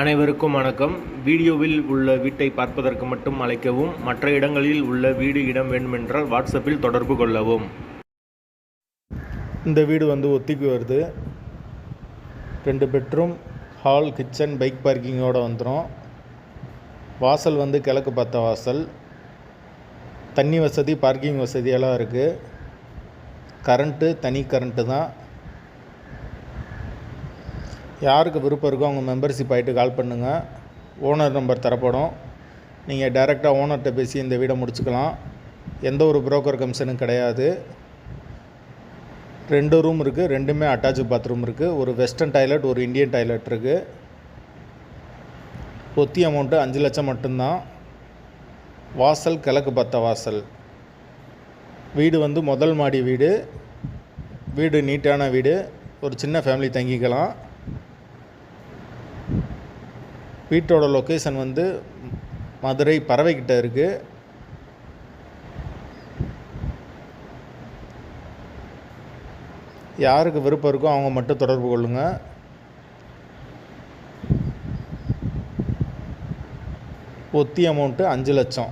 அனைவருக்கும் வணக்கம். வீடியோவில் உள்ள வீட்டை பார்ப்பதற்கு மட்டும் அழைக்கவும் மற்ற இடங்களில் உள்ள வீடு இடம் வேண்டுமென்றால் வாட்ஸ்அப்பில் தொடர்பு கொள்ளவும். இந்த வீடு வந்து ஒத்திக்கு வருது. ரெண்டு பெட்ரூம் ஹால் கிச்சன் பைக் பார்க்கிங்கோடு வந்துடும் வாசல் வந்து கிழக்கு பார்த்த வாசல். தண்ணி வசதி பார்க்கிங் வசதியெல்லாம் இருக்குது கரண்ட்டு தனி கரண்ட்டு தான். யாருக்கு விருப்பம் இருக்கோ அவங்க மெம்பர்ஷிப் ஆகிட்டு கால் பண்ணுங்கள் ஓனர் நம்பர் தரப்படும். நீங்கள் டைரெக்டாக ஓனர்கிட்ட பேசி இந்த வீடை முடிச்சுக்கலாம். எந்த ஒரு புரோக்கர் கமிஷனும் கிடையாது. ரெண்டு ரூம் இருக்குது ரெண்டுமே அட்டாச் பாத்ரூம் இருக்குது ஒரு வெஸ்டர்ன் டாய்லெட் ஒரு இந்தியன் டாய்லெட் இருக்குது ஒத்தி அமௌண்ட்டு அஞ்சு லட்சம் மட்டும்தான். வாசல் கிழக்கு பத்த வாசல். வீடு வந்து முதல் மாடி வீடு. வீடு நீட்டான வீடு. ஒரு சின்ன ஃபேமிலி தங்கிக்கலாம். வீட்டோட லொக்கேஷன் வந்து மதுரை பறவைக்கிட்ட இருக்குது யாருக்கு விருப்பம் இருக்கோ அவங்க மட்டும் தொடர்பு கொள்ளுங்கள் ஒத்தி அமௌண்ட்டு அஞ்சு லட்சம்.